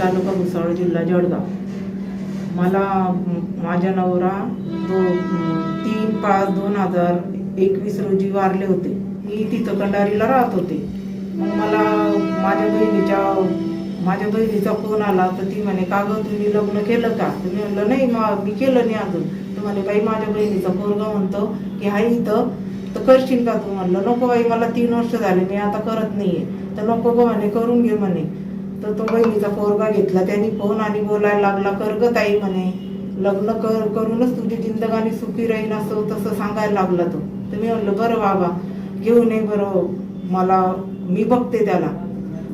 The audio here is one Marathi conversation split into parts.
तालुका भुसावळ जिल्हा जळगाव. मला माझ्या माझा नवरा दो तीन पाच दोन हजार एकवीस रोजी वारले होते. मी तिथं कंडारीला राहत होते. मग मला माझ्या बहिणीच्या माझ्या बहिणीचा फोन आला तर ती म्हणे का गं तुम्ही लग्न केलं का? तर मी म्हणलं नाही मा मी केलं नाही अजून. तर म्हणे बाई माझ्या बहिणीचा पोरगा म्हणतो की हाय इथं तर करशील का तू? म्हणलं नको बाई मला तीन वर्ष झाले मी आता करत नाही आहे तर नको गं म्हणे करून घे म्हणे. तर तो बहिणीचा पोरगा घेतला. त्यांनी फोन आणि बोलायला लागला कर ग ताई म्हणे. लग्न कर करूनच तुझी जिंदगानी सुखी राहील असं तसं सांगायला लागला तो. तर मी म्हणलं बरं बाबा घेऊ नये बरं हो. मला मी बघते त्याला.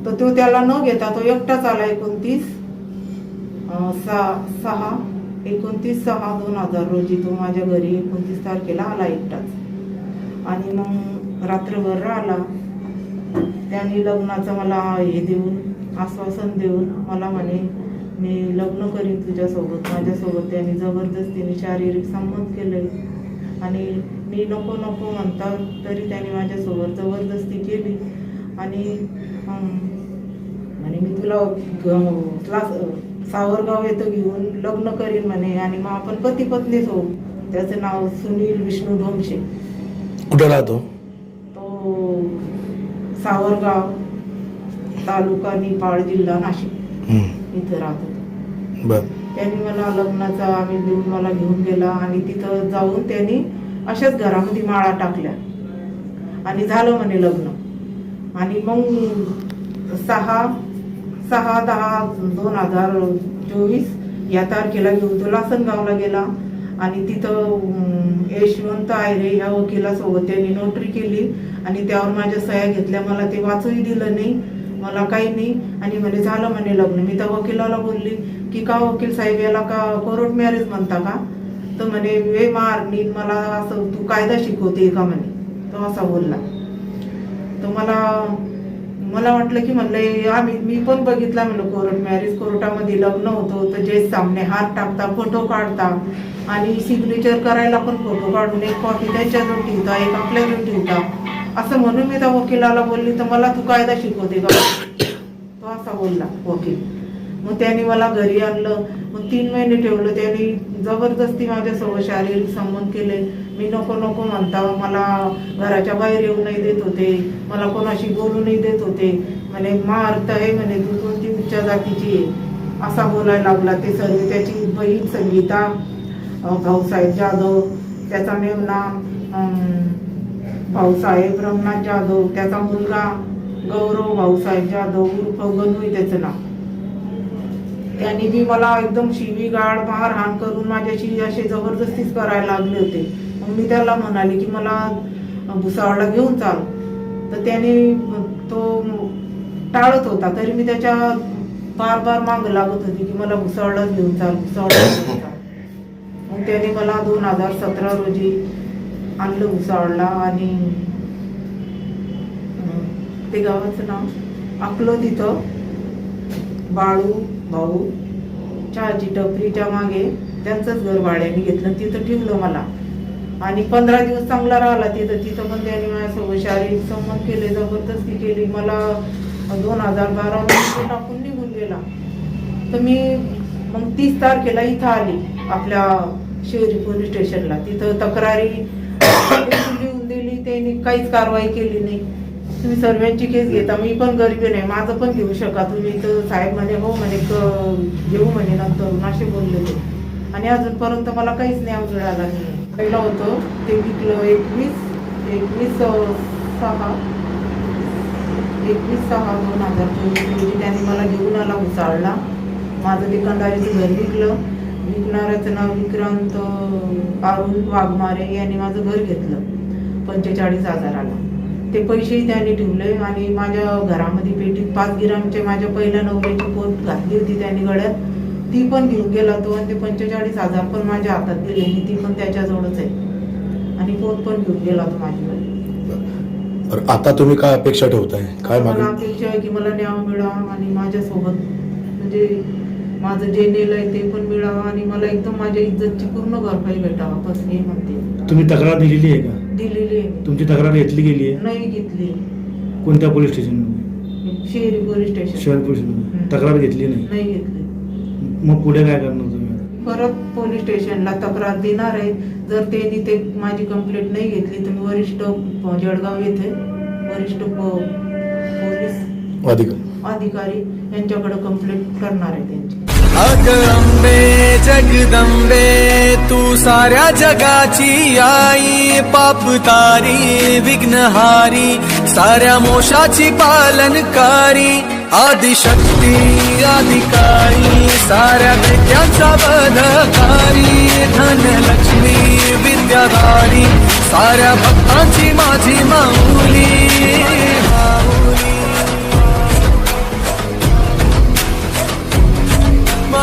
तर तो त्याला न घेता तो एकटाच आला एकोणतीस सहा सहा एकोणतीस सहा दोन हजार रोजी तो माझ्या घरी एकोणतीस तारखेला आला एकटाच. आणि मग रात्रभर राहिला. त्यांनी लग्नाचं मला हे देऊन आश्वासन देऊन मला म्हणे मी लग्न करीन तुझ्यासोबत. माझ्यासोबत त्यांनी जबरदस्तीने शारीरिक संबंध केले आणि मी नको नको म्हणता तरी त्यांनी माझ्यासोबत जबरदस्ती केली. आणि आणि मी तुला क्लास सावरगाव येतं घेऊन लग्न करीन म्हणे. आणि मग आपण पती पत्नीच होऊ. त्याचं नाव सुनील विष्णू ढोमशे कुठं राहतो? तो सावरगाव. तालुका निपाळ जिल्हा नाशिक. इथं राहत. होतो त्यांनी मला लग्नाचा आम्ही देऊन मला घेऊन गेला आणि तिथं जाऊन त्यांनी अशाच घरामध्ये माळा टाकल्या. आणि झालं म्हणे लग्न. आणि मग सहा सहा दहा दोन हजार चोवीस या तारखेला घेऊन तो लासनगावला गेला. आणि तिथं यशवंत आयरे ह्या वकिलासोबत त्यांनी नोटरी केली. आणि त्यावर माझ्या सह्या घेतल्या. मला ते वाचूही दिलं नाही. मला काही नाही. आणि म्हणे झालं म्हणे लग्न. मी त्या वकिलाला बोलली की का वकील साहेब याला का कोर्ट मॅरेज म्हणता का? तर म्हणे वे मार नी मला असं तू कायदा शिकवते का म्हणे? तो असा बोलला. तर मला मला वाटलं की म्हणलं आम्ही मी पण बघितला म्हणलं कोर्ट मॅरेज कोर्टामध्ये लग्न होतं तर जे सामने हात टाकता फोटो काढता आणि सिग्नेचर करायला पण फोटो काढून एक कॉपी त्यांच्याजवळ ठेवता एक आपल्याजवळ ठेवता असं म्हणून मी त्या वकिलाला बोलली तर मला तू कायदा शिकवते का तो असा बोलला वकील. मग त्यांनी मला घरी आणलं. मग तीन महिने ठेवलं. त्यांनी जबरदस्ती माझ्यासोबत शारीरिक संबंध केले. मी नको नको म्हणता मला घराच्या बाहेर येऊ नाही देत होते. मला कोणाशी बोलू नाही देत होते. म्हणे मारत आहे म्हणे तू कोणती उच्च जातीची आहे? असा बोलायला लागला. ते सर्व त्याची बहीण संगीता भाऊसाहेब जाधव त्याचा मेवना भाऊसाहेब रमनाथ जाधव त्याचा मुलगा गौरव भाऊसाहेब जाधव उर्फ गणू त्याचं नाव. त्यांनी बी मला एकदम शिवीगाळ मारहाण करून माझ्याशी असे जबरदस्तीच करायला लागले होते. मग मी त्याला म्हणाले की मला भुसावळला घेऊन चाल. तर त्याने तो टाळत होता. तरी मी त्याच्या बार बार माग लागत होती की मला भुसावळलाच घेऊन चाल भुसावळला घेऊन चाल. मग त्याने मला दोन हजार सतरा रोजी आणलं उसाळला आणि ते गावाचं नाव आपलं तिथं. बाळू भाऊ चहाची टपरीच्या मागे त्यांचंच घर भाड्याने घेतलं. तिथं ठेवलं मला. आणि पंधरा दिवस चांगला राहिला तिथं. तिथं पण त्यांनी माझ्यासोबत शारीरिक संबंध केले जबरदस्ती केली. मला दोन हजार बारा मध्ये टाकून निघून गेला. तर मी मग तीस तारखेला इथं आली आपल्या शिवरी पोलीस स्टेशनला. तिथं तक्रारी लिहून दिली त्यांनी काहीच कारवाई केली नाही. तुम्ही सर्वांची केस घेता मी पण गरीबी नाही माझं पण घेऊ शका तुम्ही. तर साहेब म्हणे हो म्हणे क- घेऊ म्हणे नंतर नाशे बोलले आणि अजूनपर्यंत मला काहीच नाही अवघड आला नाही. पहिलं होतं ते विकलं एकवीस एकवीस सहा एकवीस सहा दोन हजार चोवीस रोजी त्यांनी मला घेऊन आला उचाळला माझं ते घर विकलं. विकणाऱ्याचं नाव विक्रांत अरुण वाघमारे यांनी माझं घर घेतलं. पंचेचाळीस हजाराला ते पैसेही त्यांनी ठेवले आणि माझ्या घरामध्ये पेटीत पाच गिरामचे माझ्या पहिल्या नवऱ्याची पोत घातली होती त्यांनी गळ्यात. ती पण घेऊन गेला तो आणि ते पंचेचाळीस हजार पण माझ्या हातात दिले. आणि ती पण त्याच्याजवळच आहे. आणि पोत पण घेऊन गेला तो माझ्याकडे आता तुम्ही काय अपेक्षा ठेवताय? काय मला अपेक्षा आहे की मला न्याय मिळावा आणि माझ्यासोबत म्हणजे माझं जे नेलंय ते पण मिळावं आणि मला एकदम माझ्या इज्जतची पूर्ण भरपाई भेटावा बस हे म्हणते. तुम्ही तक्रार दिलेली आहे का? दिलेली आहे. तुमची तक्रार घेतली गेली आहे? नाही घेतली. कोणत्या पोलीस स्टेशनमध्ये? शहरी पोलीस स्टेशन. शहर पोलीसमध्ये हम्म. तक्रार घेतली नाही? नाही घेतली. मग पुढे काय करणार तुम्ही? परत पोलीस स्टेशनला तक्रार देणार आहे. जर त्यांनी ते माझी कंप्लेंट नाही घेतली तर मी वरिष्ठ जळगाव येथे वरिष्ठ पो- पोलीस अधिकार. अधिकारी यांच्याकडे कंप्लेंट करणार आहे त्यांची. अग अंबे जगदंबे तू साऱ्या जगाची आई पाप तारी विघ्नहारी साऱ्या मोशाची पालनकारी आदिशक्ती अधिकारी साऱ्या दैत्यांचा वधकारी धनलक्ष्मी विद्याधारी साऱ्या भक्तांची माझी माऊली माऊली.